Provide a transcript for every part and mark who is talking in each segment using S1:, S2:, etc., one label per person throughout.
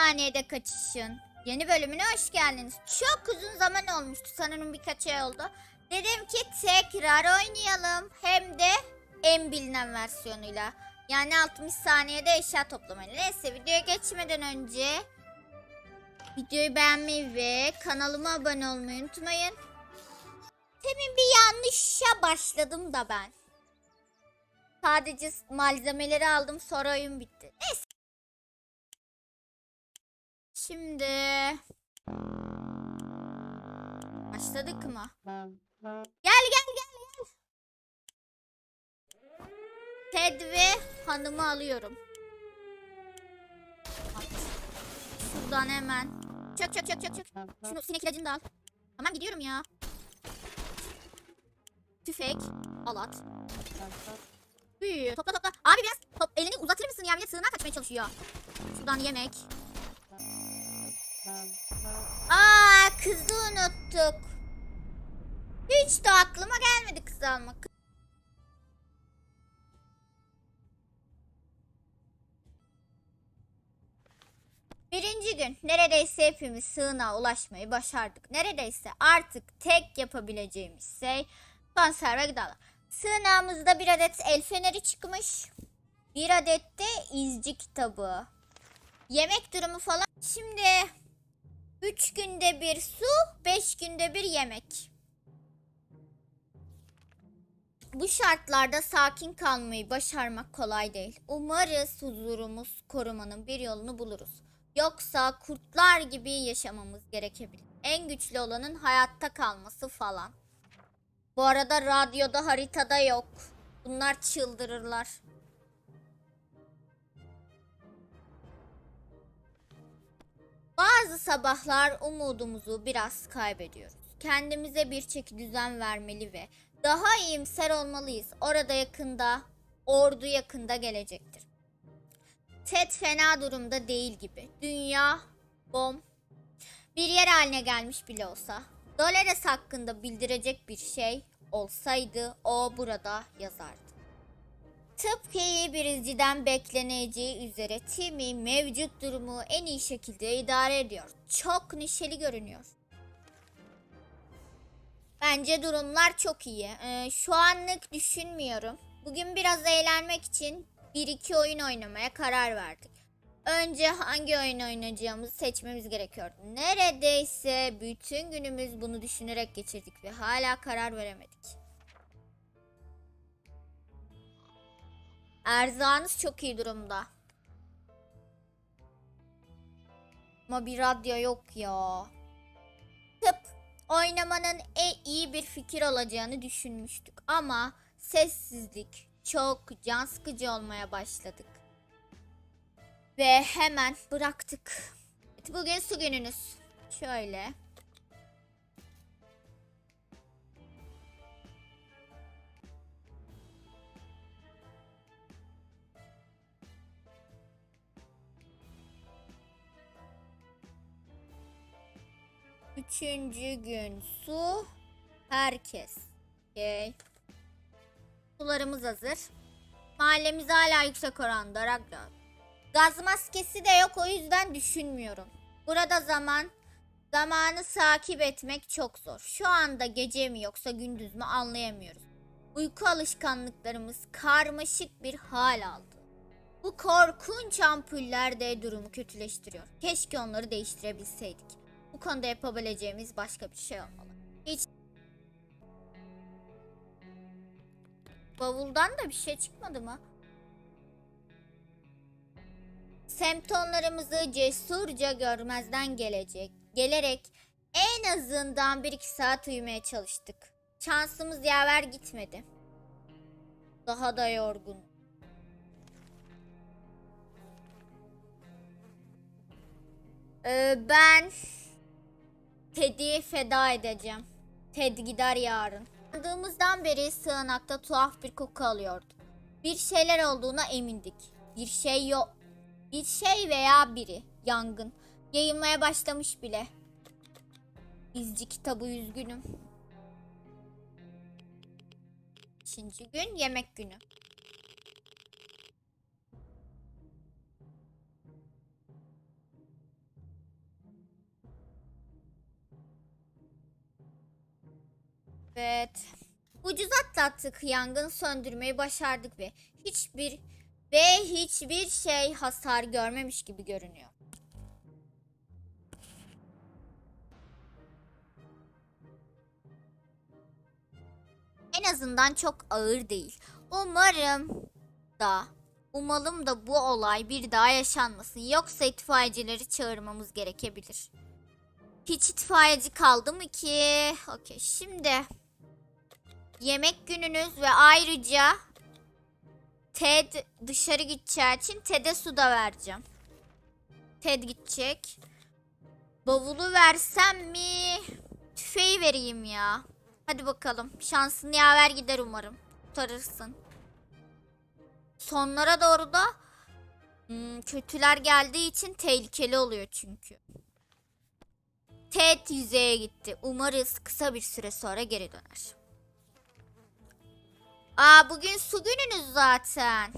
S1: saniyede kaçışın. Yeni bölümüne hoş geldiniz. Çok uzun zaman olmuştu. Sanırım birkaç ay oldu. Dedim ki tekrar oynayalım. Hem de en bilinen versiyonuyla. Yani 60 saniyede eşya toplamayla. Neyse videoya geçmeden önce videoyu beğenmeyi ve kanalıma abone olmayı unutmayın. Temin bir yanlışa başladım da ben. Sadece malzemeleri aldım sonra oyun bitti. Neyse. Şimdi başladık mı? Gel gel gel gel. Ted ve hanımı alıyorum. At. Şuradan hemen. Çök çök çök çök çök. Şunu sinek ilacını da al. Tamam gidiyorum ya. Tüfek. Al at. Üy, topla topla. Abi biraz top, elini uzatır mısın ya? Bir de sığınağa kaçmaya çalışıyor. Şuradan yemek. Aa kızı unuttuk. Hiç de aklıma gelmedi kızı almak. Birinci gün neredeyse hepimiz sığınağa ulaşmayı başardık. Neredeyse artık tek yapabileceğimiz şey konserve gıdalar. Sığınağımızda bir adet el feneri çıkmış. Bir adet de izci kitabı. Yemek durumu falan. Şimdi 3 günde bir su, 5 günde bir yemek. Bu şartlarda sakin kalmayı başarmak kolay değil. Umarız huzurumuz korumanın bir yolunu buluruz. Yoksa kurtlar gibi yaşamamız gerekebilir. En güçlü olanın hayatta kalması falan. Bu arada radyoda haritada yok. Bunlar çıldırırlar. Bazı sabahlar umudumuzu biraz kaybediyoruz. Kendimize bir çeki düzen vermeli ve daha iyimser olmalıyız. Orada yakında, ordu yakında gelecektir. Ted fena durumda değil gibi. Dünya bom bir yer haline gelmiş bile olsa. Dolores hakkında bildirecek bir şey olsaydı o burada yazardı. Tıpkı iyi bir izciden bekleneceği üzere Timmy mevcut durumu en iyi şekilde idare ediyor. Çok neşeli görünüyor. Bence durumlar çok iyi. Ee, şu anlık düşünmüyorum. Bugün biraz eğlenmek için bir iki oyun oynamaya karar verdik. Önce hangi oyun oynayacağımızı seçmemiz gerekiyordu. Neredeyse bütün günümüz bunu düşünerek geçirdik ve hala karar veremedik. Erzağınız çok iyi durumda. Ama bir radyo yok ya. Tıp oynamanın en iyi bir fikir olacağını düşünmüştük. Ama sessizlik çok can sıkıcı olmaya başladık. Ve hemen bıraktık. Bugün su gününüz. Şöyle. Üçüncü gün su. Herkes. Okey. Sularımız hazır. Mahallemiz hala yüksek oranda. Ragnar. Gaz maskesi de yok o yüzden düşünmüyorum. Burada zaman zamanı takip etmek çok zor. Şu anda gece mi yoksa gündüz mü anlayamıyoruz. Uyku alışkanlıklarımız karmaşık bir hal aldı. Bu korkunç ampuller de durumu kötüleştiriyor. Keşke onları değiştirebilseydik. Bu konuda yapabileceğimiz başka bir şey olmalı. Hiç Bavuldan da bir şey çıkmadı mı? Semptomlarımızı cesurca görmezden gelecek, gelerek en azından 1-2 saat uyumaya çalıştık. Şansımız yaver gitmedi. Daha da yorgun. Ee, ben Ted'i feda edeceğim. Ted gider yarın. Andığımızdan beri sığınakta tuhaf bir koku alıyordu. Bir şeyler olduğuna emindik. Bir şey yok. Bir şey veya biri. Yangın. Yayılmaya başlamış bile. İzci kitabı üzgünüm. İkinci gün yemek günü. Evet. Ucuz atlattık. Yangın söndürmeyi başardık ve hiçbir ve hiçbir şey hasar görmemiş gibi görünüyor. En azından çok ağır değil. Umarım da umalım da bu olay bir daha yaşanmasın. Yoksa itfaiyecileri çağırmamız gerekebilir. Hiç itfaiyeci kaldı mı ki? Okey şimdi yemek gününüz ve ayrıca Ted dışarı gideceği için Ted'e su da vereceğim. Ted gidecek. Bavulu versem mi? Tüfeği vereyim ya. Hadi bakalım. Şansın yaver gider umarım. Kurtarırsın. Sonlara doğru da hmm, kötüler geldiği için tehlikeli oluyor çünkü. Ted yüzeye gitti. Umarız kısa bir süre sonra geri döner. Aa bugün su gününüz zaten.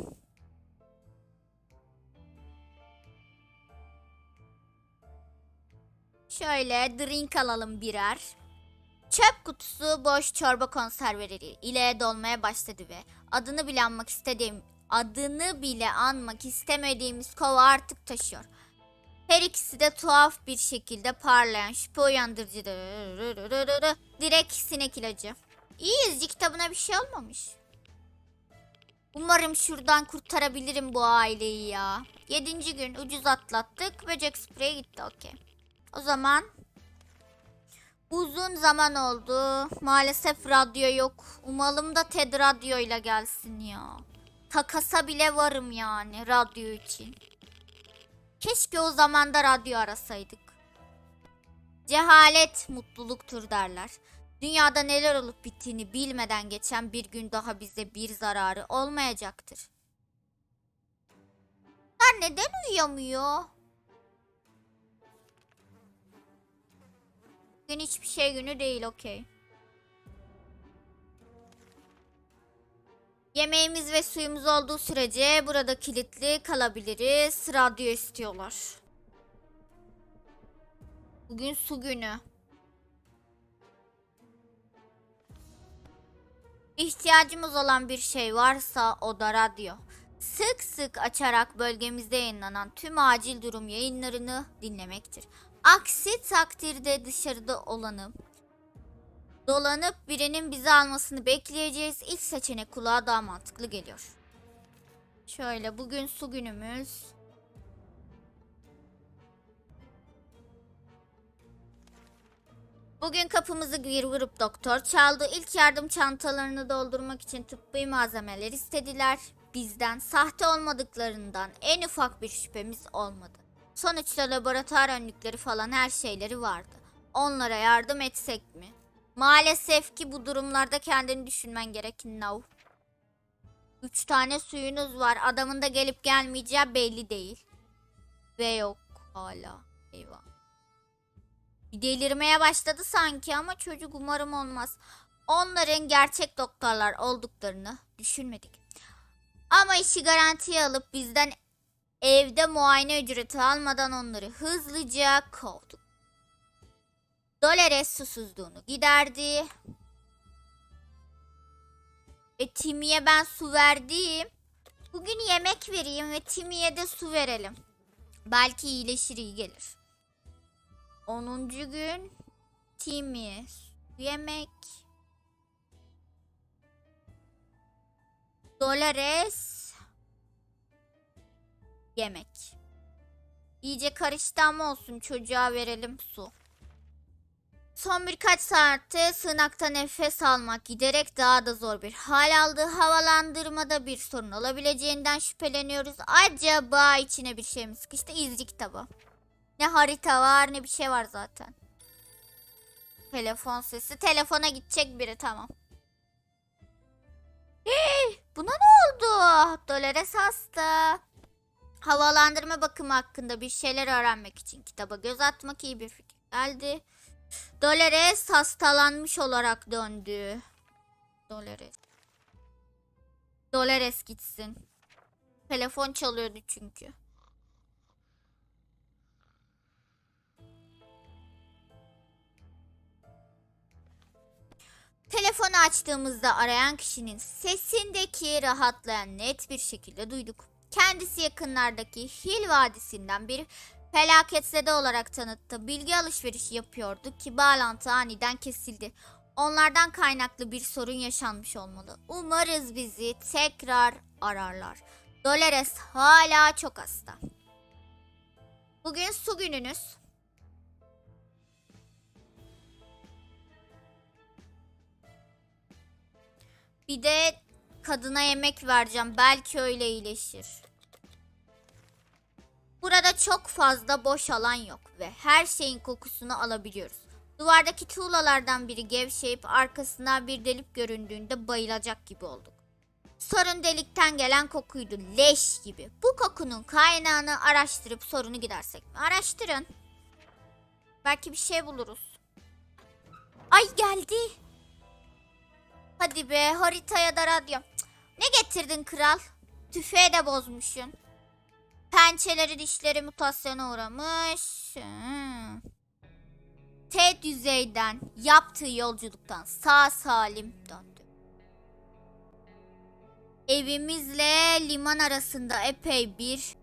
S1: Şöyle drink alalım birer. Çöp kutusu boş çorba konserveleri ile dolmaya başladı ve adını bile anmak istediğim adını bile anmak istemediğimiz kova artık taşıyor. Her ikisi de tuhaf bir şekilde parlayan şüphe uyandırıcı. Direkt sinek ilacı. İyiyiz kitabına bir şey olmamış. Umarım şuradan kurtarabilirim bu aileyi ya. Yedinci gün ucuz atlattık. Böcek spreye gitti okey. O zaman uzun zaman oldu. Maalesef radyo yok. Umalım da Ted radyo ile gelsin ya. Takasa bile varım yani radyo için. Keşke o zaman da radyo arasaydık. Cehalet mutluluktur derler. Dünyada neler olup bittiğini bilmeden geçen bir gün daha bize bir zararı olmayacaktır. Bunlar neden uyuyamıyor? Bugün hiçbir şey günü değil okey. Yemeğimiz ve suyumuz olduğu sürece burada kilitli kalabiliriz. Radyo istiyorlar. Bugün su günü. İhtiyacımız olan bir şey varsa o da radyo. Sık sık açarak bölgemizde yayınlanan tüm acil durum yayınlarını dinlemektir. Aksi takdirde dışarıda olanı dolanıp birinin bizi almasını bekleyeceğiz. İlk seçenek kulağa daha mantıklı geliyor. Şöyle bugün su günümüz. Bugün kapımızı bir grup doktor çaldı. İlk yardım çantalarını doldurmak için tıbbi malzemeler istediler. Bizden sahte olmadıklarından en ufak bir şüphemiz olmadı. Sonuçta laboratuvar önlükleri falan her şeyleri vardı. Onlara yardım etsek mi? Maalesef ki bu durumlarda kendini düşünmen gerek Now. Üç tane suyunuz var. Adamın da gelip gelmeyeceği belli değil. Ve yok hala. Eyvah. Delirmeye başladı sanki ama çocuk umarım olmaz. Onların gerçek doktorlar olduklarını düşünmedik. Ama işi garantiye alıp bizden evde muayene ücreti almadan onları hızlıca kovduk. Dolores susuzluğunu giderdi. E Timmy'ye ben su verdim. Bugün yemek vereyim ve Timmy'ye de su verelim. Belki iyileşir iyi gelir. 10. gün su yemek. Dolores yemek. İyice karıştı ama olsun çocuğa verelim su. Son birkaç saatte sığınakta nefes almak giderek daha da zor bir hal aldı. Havalandırmada bir sorun olabileceğinden şüpheleniyoruz. Acaba içine bir şey mi sıkıştı? İzci kitabı. Ne harita var ne bir şey var zaten. Telefon sesi. Telefona gidecek biri tamam. Hey, buna ne oldu? Dolores hasta. Havalandırma bakımı hakkında bir şeyler öğrenmek için kitaba göz atmak iyi bir fikir geldi. Dolores hastalanmış olarak döndü. Dolores. Dolores gitsin. Telefon çalıyordu çünkü. Telefonu açtığımızda arayan kişinin sesindeki rahatlayan net bir şekilde duyduk. Kendisi yakınlardaki Hil Vadisi'nden bir felaketsede olarak tanıttı. Bilgi alışverişi yapıyorduk ki bağlantı aniden kesildi. Onlardan kaynaklı bir sorun yaşanmış olmalı. Umarız bizi tekrar ararlar. Dolores hala çok hasta. Bugün su gününüz. Bir de kadına yemek vereceğim. Belki öyle iyileşir. Burada çok fazla boş alan yok ve her şeyin kokusunu alabiliyoruz. Duvardaki tuğlalardan biri gevşeyip arkasına bir delik göründüğünde bayılacak gibi olduk. Sorun delikten gelen kokuydu. Leş gibi. Bu kokunun kaynağını araştırıp sorunu gidersek mi? Araştırın. Belki bir şey buluruz. Ay geldi. Hadi be haritaya da radyo. Ne getirdin kral? Tüfeği de bozmuşsun. Pençeleri dişleri mutasyona uğramış. Hmm. T düzeyden yaptığı yolculuktan sağ salim döndü. Evimizle liman arasında epey bir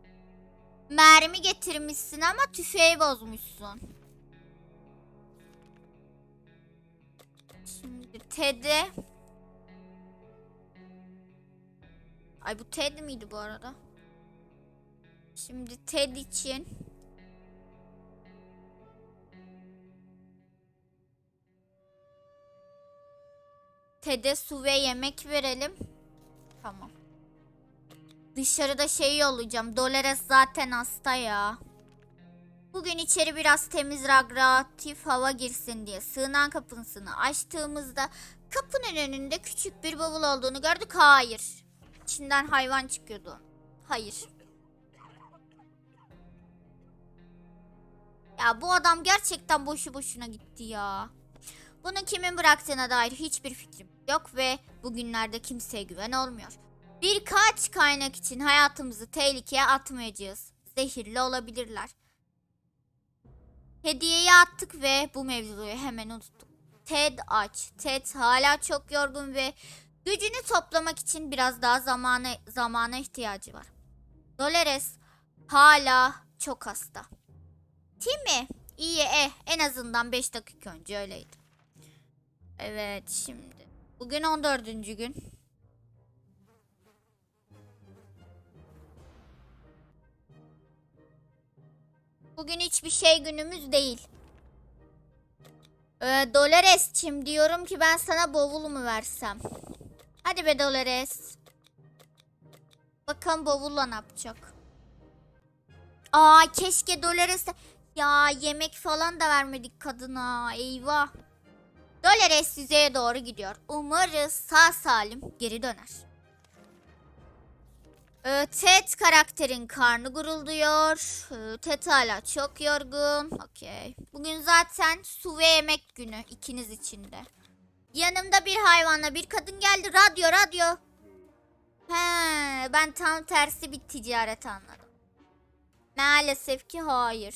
S1: mermi getirmişsin ama tüfeği bozmuşsun. Şimdi Ted'e Ay bu Ted miydi bu arada? Şimdi Ted için Ted'e su ve yemek verelim. Tamam. Dışarıda şey yollayacağım. Dolores zaten hasta ya. Bugün içeri biraz temiz radyoaktif hava girsin diye sığınan kapısını açtığımızda kapının önünde küçük bir bavul olduğunu gördük. Hayır. İçinden hayvan çıkıyordu. Hayır. Ya bu adam gerçekten boşu boşuna gitti ya. Bunu kimin bıraktığına dair hiçbir fikrim yok ve bugünlerde kimseye güven olmuyor. Birkaç kaynak için hayatımızı tehlikeye atmayacağız. Zehirli olabilirler. Hediyeyi attık ve bu mevzuyu hemen unuttuk. Ted aç. Ted hala çok yorgun ve gücünü toplamak için biraz daha zamana, zamana ihtiyacı var. Dolores hala çok hasta. Timmy iyi eh en azından 5 dakika önce öyleydi. Evet şimdi. Bugün 14. gün. Bugün hiçbir şey günümüz değil. Ee, Dolores'çim diyorum ki ben sana bavul versem? Hadi be Dolores. Bakalım bavulla ne yapacak? Aa keşke Dolores'e... Ya yemek falan da vermedik kadına. Eyvah. Dolores yüzeye doğru gidiyor. Umarız sağ salim geri döner. Ted karakterin karnı gurulduyor. Ted hala çok yorgun. Okey. Bugün zaten su ve yemek günü ikiniz için de. Yanımda bir hayvanla bir kadın geldi. Radyo radyo. He, ben tam tersi bir ticaret anladım. Maalesef ki hayır.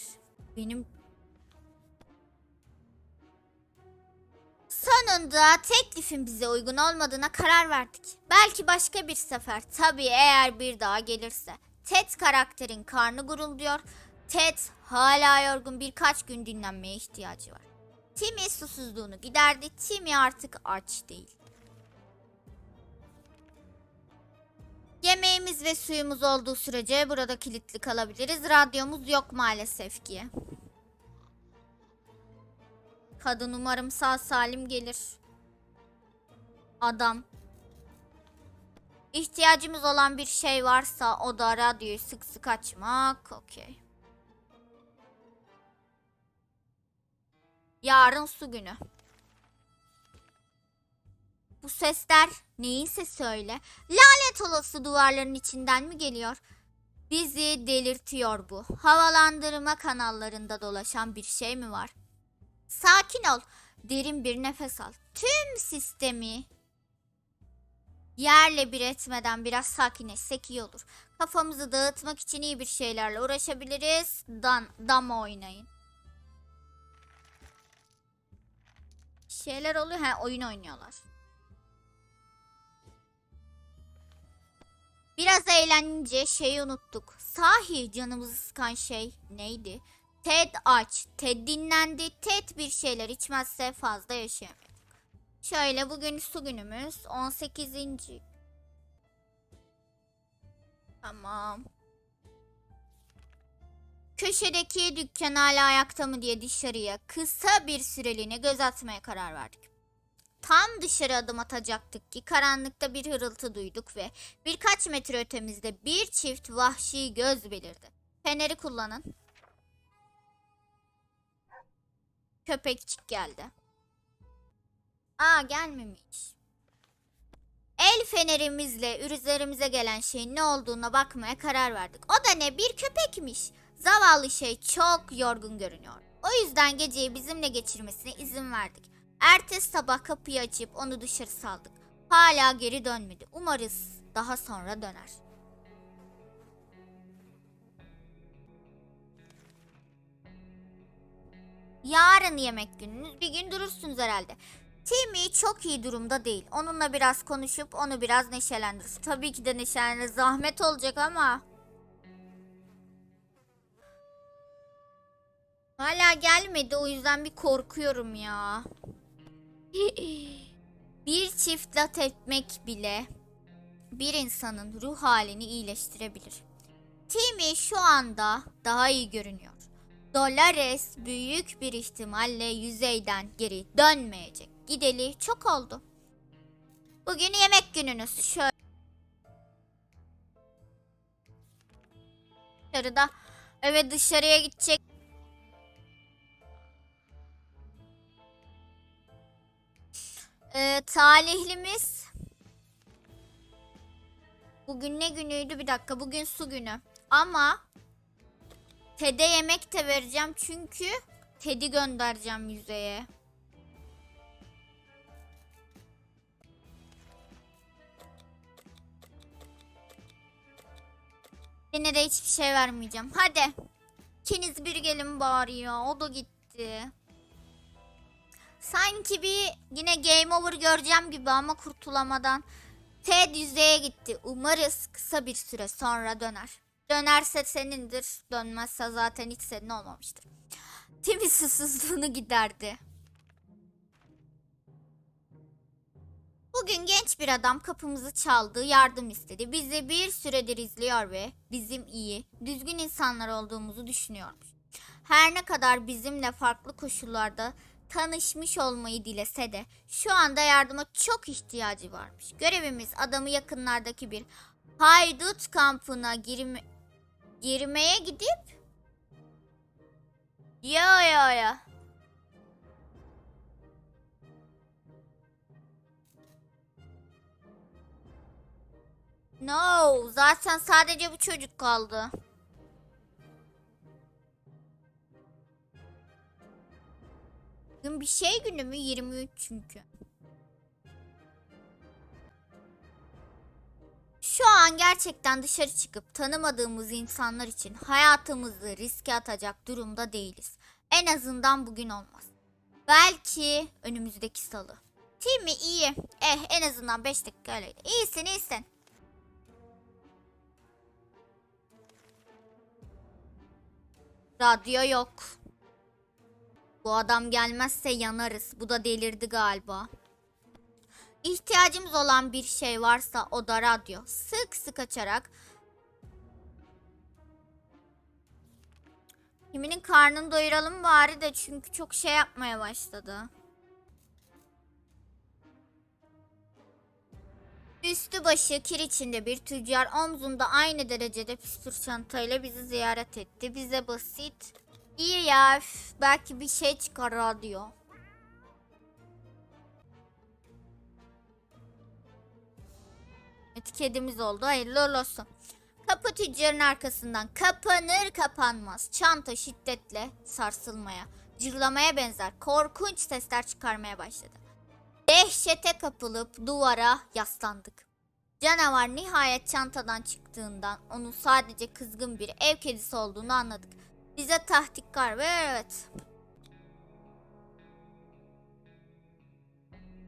S1: Benim Sonunda teklifin bize uygun olmadığına karar verdik. Belki başka bir sefer, tabii eğer bir daha gelirse. Ted karakterin karnı gurulduyor. Ted hala yorgun birkaç gün dinlenmeye ihtiyacı var. Timmy susuzluğunu giderdi. Timmy artık aç değil. Yemeğimiz ve suyumuz olduğu sürece burada kilitli kalabiliriz. Radyomuz yok maalesef ki. Kadın umarım sağ salim gelir. Adam. İhtiyacımız olan bir şey varsa o da radyoyu sık sık açmak. Okey. Yarın su günü. Bu sesler neyin sesi öyle? Lanet olası duvarların içinden mi geliyor? Bizi delirtiyor bu. Havalandırma kanallarında dolaşan bir şey mi var? Sakin ol. Derin bir nefes al. Tüm sistemi yerle bir etmeden biraz sakinleşsek iyi olur. Kafamızı dağıtmak için iyi bir şeylerle uğraşabiliriz. Dan, dama oynayın. şeyler oluyor. Ha oyun oynuyorlar. Biraz eğlenince şeyi unuttuk. Sahi canımızı sıkan şey neydi? Ted aç. Ted dinlendi. Ted bir şeyler içmezse fazla yaşayamıyor. Şöyle bugün su günümüz 18. Tamam. Köşedeki dükkan hala ayakta mı diye dışarıya kısa bir süreliğine göz atmaya karar verdik. Tam dışarı adım atacaktık ki karanlıkta bir hırıltı duyduk ve birkaç metre ötemizde bir çift vahşi göz belirdi. Feneri kullanın. Köpekçik geldi. Aa gelmemiş. El fenerimizle üzerimize gelen şeyin ne olduğuna bakmaya karar verdik. O da ne bir köpekmiş. Zavallı şey çok yorgun görünüyor. O yüzden geceyi bizimle geçirmesine izin verdik. Ertesi sabah kapıyı açıp onu dışarı saldık. Hala geri dönmedi. Umarız daha sonra döner. Yarın yemek gününüz bir gün durursunuz herhalde. Timmy çok iyi durumda değil. Onunla biraz konuşup onu biraz neşelendiririz. Tabii ki de neşelendir. Zahmet olacak ama. Hala gelmedi o yüzden bir korkuyorum ya. bir çift lat etmek bile bir insanın ruh halini iyileştirebilir. Timmy şu anda daha iyi görünüyor. Dolores büyük bir ihtimalle yüzeyden geri dönmeyecek. Gideli çok oldu. Bugün yemek gününüz. Şöyle. Dışarıda. Evet dışarıya gidecek. Ee, talihlimiz. Bugün ne günüydü? Bir dakika. Bugün su günü. Ama Ted'e yemek de vereceğim çünkü Ted'i göndereceğim yüzeye. Yine de hiçbir şey vermeyeceğim. Hadi. İkiniz bir gelin bari ya. O da gitti. Sanki bir yine game over göreceğim gibi ama kurtulamadan. Ted yüzeye gitti. Umarız kısa bir süre sonra döner. Dönerse senindir. Dönmezse zaten hiç senin olmamıştır. Timmy susuzluğunu giderdi. Bugün genç bir adam kapımızı çaldı, yardım istedi. Bizi bir süredir izliyor ve bizim iyi, düzgün insanlar olduğumuzu düşünüyormuş. Her ne kadar bizimle farklı koşullarda tanışmış olmayı dilese de şu anda yardıma çok ihtiyacı varmış. Görevimiz adamı yakınlardaki bir haydut kampına girme, girmeye gidip ya ya ya No, zaten sadece bu çocuk kaldı. Bir şey günü mü? 23 çünkü. Şu an gerçekten dışarı çıkıp tanımadığımız insanlar için hayatımızı riske atacak durumda değiliz. En azından bugün olmaz. Belki önümüzdeki salı. Timmy iyi. Eh en azından 5 dakika öyleydi. İyisin iyisin. Radyo yok. Bu adam gelmezse yanarız. Bu da delirdi galiba. İhtiyacımız olan bir şey varsa o da radyo. Sık sık açarak Kiminin karnını doyuralım bari de çünkü çok şey yapmaya başladı. Üstü başı kir içinde bir tüccar omzunda aynı derecede püstür çantayla bizi ziyaret etti. Bize basit. İyi ya üf, belki bir şey çıkar radyo. Evet kedimiz oldu hayırlı olsun. Kapı tüccarın arkasından kapanır kapanmaz. Çanta şiddetle sarsılmaya, cırlamaya benzer korkunç sesler çıkarmaya başladı. Dehşete kapılıp duvara yaslandık. Canavar nihayet çantadan çıktığından onun sadece kızgın bir ev kedisi olduğunu anladık. Bize tahdikkar ve evet.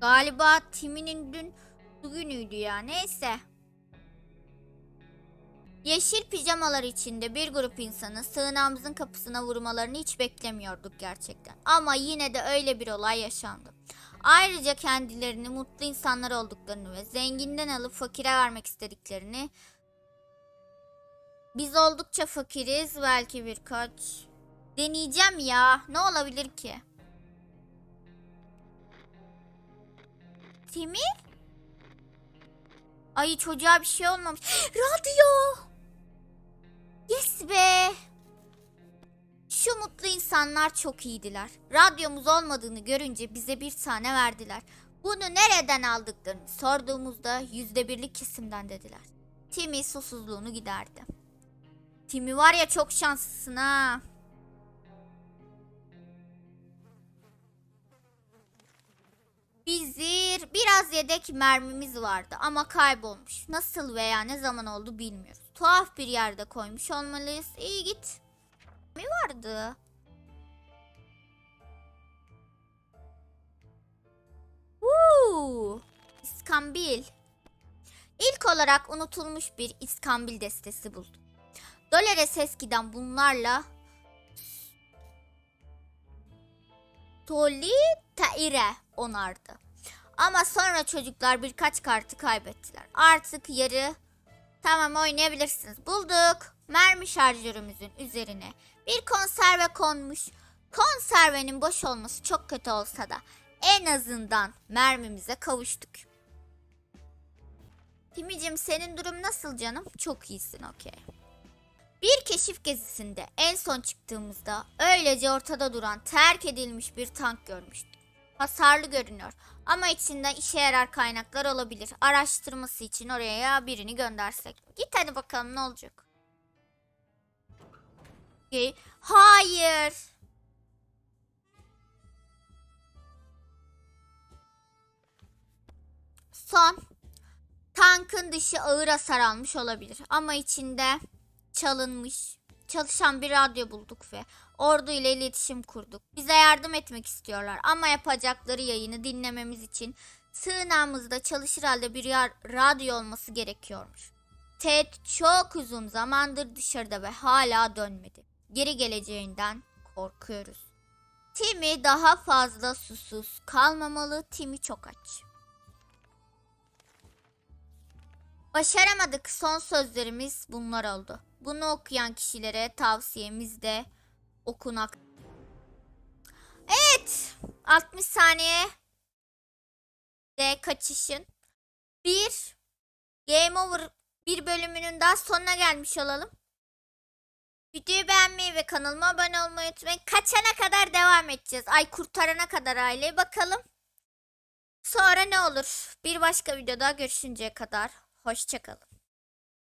S1: Galiba Timmy'nin dün bugünüydü ya neyse. Yeşil pijamalar içinde bir grup insanın sığınağımızın kapısına vurmalarını hiç beklemiyorduk gerçekten. Ama yine de öyle bir olay yaşandı. Ayrıca kendilerini mutlu insanlar olduklarını ve zenginden alıp fakire vermek istediklerini biz oldukça fakiriz belki birkaç deneyeceğim ya ne olabilir ki? Timi? Ay çocuğa bir şey olmamış. Radyo! Yes be! Şu mutlu insanlar çok iyiydiler. Radyomuz olmadığını görünce bize bir tane verdiler. Bunu nereden aldıklarını sorduğumuzda yüzde birlik kesimden dediler. Timmy susuzluğunu giderdi. Timmy var ya çok şanslısın ha. Bizir biraz yedek mermimiz vardı ama kaybolmuş. Nasıl veya ne zaman oldu bilmiyoruz. Tuhaf bir yerde koymuş olmalıyız. İyi git. Mi vardı? Uuu, İskambil. İlk olarak unutulmuş bir İskambil destesi buldum. Dolores eskiden bunlarla Toli Taire onardı. Ama sonra çocuklar birkaç kartı kaybettiler. Artık yarı tamam oynayabilirsiniz. Bulduk. Mermi şarjörümüzün üzerine bir konserve konmuş. Konservenin boş olması çok kötü olsa da en azından mermimize kavuştuk. Timicim senin durum nasıl canım? Çok iyisin okey. Bir keşif gezisinde en son çıktığımızda öylece ortada duran terk edilmiş bir tank görmüştüm. Hasarlı görünüyor ama içinden işe yarar kaynaklar olabilir. Araştırması için oraya birini göndersek. Git hadi bakalım ne olacak. Hayır. Son. Tankın dışı ağır hasar almış olabilir ama içinde çalınmış, çalışan bir radyo bulduk ve ordu ile iletişim kurduk. Bize yardım etmek istiyorlar ama yapacakları yayını dinlememiz için sığınağımızda çalışır halde bir yar- radyo olması gerekiyormuş. Ted çok uzun zamandır dışarıda ve hala dönmedi. Geri geleceğinden korkuyoruz. Timmy daha fazla susuz kalmamalı. Timmy çok aç. Başaramadık. Son sözlerimiz bunlar oldu. Bunu okuyan kişilere tavsiyemiz de okunak. Evet. 60 saniye de kaçışın. Bir Game Over bir bölümünün daha sonuna gelmiş olalım. Videoyu beğenmeyi ve kanalıma abone olmayı unutmayın. Kaçana kadar devam edeceğiz. Ay kurtarana kadar aileyi bakalım. Sonra ne olur? Bir başka videoda görüşünceye kadar hoşçakalın.